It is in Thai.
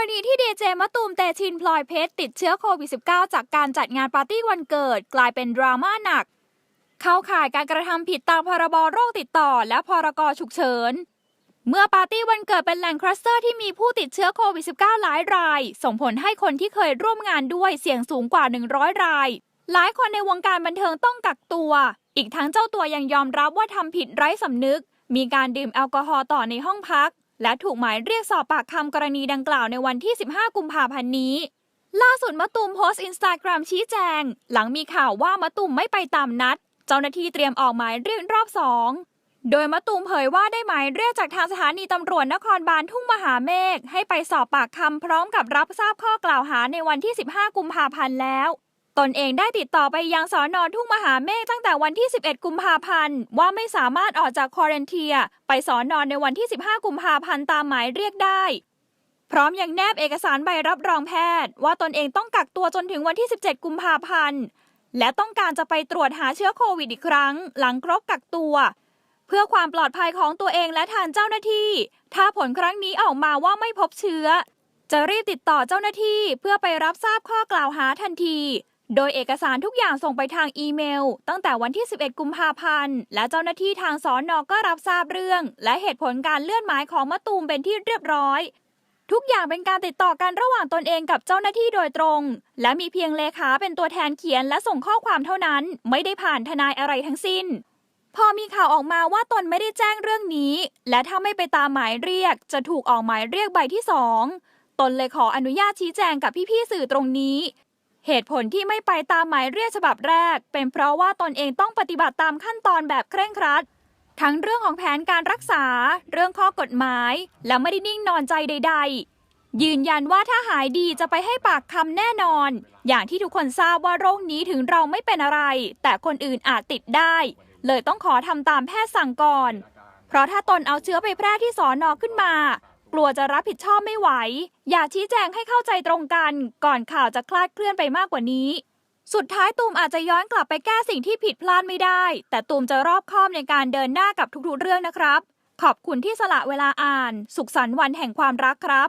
รณีที่ดีเจมะตูมเตชินพลอยเพชรติดเชื้อโควิด -19 จากการจัดงานปาร์ตี้วันเกิด กลายเป็นดราม่าหนัก เข้าข่ายการกระทำผิดตามพรบโรคติดต่อและพรกฉุกเฉิน เมื่อปาร์ตี้วันเกิดเป็นแหล่งคลัสเตอร์ที่มีผู้ติดเชื้อโควิด -19 หลายราย ส่งผลให้คนที่เคยร่วมงานด้วยเสี่ยงสูงกว่า 100 ราย หลายคนในวงการบันเทิงต้องกักตัว อีกทั้งเจ้าตัวยังยอมรับว่าทำผิดไร้สำนึก มีการดื่มแอลกอฮอล์ต่อในห้องพัก และถูกหมายเรียกสอบปากคำกรณีดังกล่าวในวันที่ 15 กุมภาพันธ์นี้ ล่าสุดมะตูมโพสต์อินสตาแกรมชี้แจง หลังมีข่าวว่ามะตูมไม่ไปตามนัด เจ้าหน้าที่เตรียมออกหมายเรียกรอบสองโดยมะตูมเผยว่าได้หมายเรียกจากทางสถานีตำรวจนครบาลทุ่งมหาเมฆให้ไปสอบปากคำพร้อมกับรับทราบข้อกล่าวหาในวันที่ 15 กุมภาพันธ์แล้ว ตนเองได้ติดต่อไปยังสอนอทุ่งมหาเมฆตั้งแต่วันที่ 11 กุมภาพันธ์ ว่าไม่สามารถออกจากควอเรนเทีย ไปสอนอนในวันที่ 15 กุมภาพันธ์ตามหมายเรียกได้ พร้อมยังแนบเอกสารใบรับรองแพทย์ ว่าตนเองต้องกักตัวจนถึงวันที่ 17 กุมภาพันธ์ และต้องการจะไปตรวจหาเชื้อโควิดอีกครั้ง หลังครบกักตัว เพื่อความปลอดภัยของตัวเองและทางเจ้าหน้าที่ ถ้าผลครั้งนี้ออกมาว่าไม่พบเชื้อ จะรีบติดต่อเจ้าหน้าที่เพื่อไปรับทราบข้อกล่าวหาทันที โดยเอกสารทุกอย่างส่งไปทางอีเมล ตั้งแต่วันที่ 11 กุมภาพันธ์ และเจ้าหน้าที่ทางสอนอก็รับทราบเรื่อง และเหตุผลการเลื่อนหมายของมะตูมเป็นที่เรียบร้อย ทุกอย่างเป็นการติดต่อกันระหว่างตนเองกับเจ้าหน้าที่โดยตรง และมีเพียงเลขาเป็นตัวแทนเขียนและส่งข้อความเท่านั้น ไม่ได้ผ่านทนายอะไรทั้งสิ้น พอมีข่าวออกมาว่าตนไม่ได้แจ้งเรื่องนี้ และถ้าไม่ไปตามหมายเรียก จะถูกออกหมายเรียกใบที่สองตนเลยขออนุญาตชี้แจงกับพี่ๆสื่อตรงนี้ เหตุผลที่ไม่ไปตามหมายเรียกฉบับแรก เป็นเพราะว่าตนเองต้องปฏิบัติตามขั้นตอนแบบเคร่งครัด ทั้งเรื่องของแผนการรักษา เรื่องข้อกฎหมาย และไม่ได้นิ่งนอนใจใด ๆ ยืนยันว่าถ้าหายดีจะไปให้ปากคำแน่นอน อย่างที่ทุกคนทราบว่าโรคนี้ถึงเราไม่เป็นอะไร แต่คนอื่นอาจติดได้ เลยต้องขอทำตามแพทย์สั่งก่อน เพราะถ้าตนเอาเชื้อไปแพร่ที่สอนอขึ้นมา กลัวจะรับผิดชอบไม่ไหว อยากชี้แจงให้เข้าใจตรงกัน ก่อนข่าวจะคลาดเคลื่อนไปมากกว่านี้ สุดท้ายตูมอาจจะย้อนกลับไปแก้สิ่งที่ผิดพลาดไม่ได้ แต่ตูมจะรอบคอบในการเดินหน้ากับทุกๆเรื่องนะครับ ขอบคุณที่สละเวลาอ่าน สุขสันต์วันแห่งความรักครับ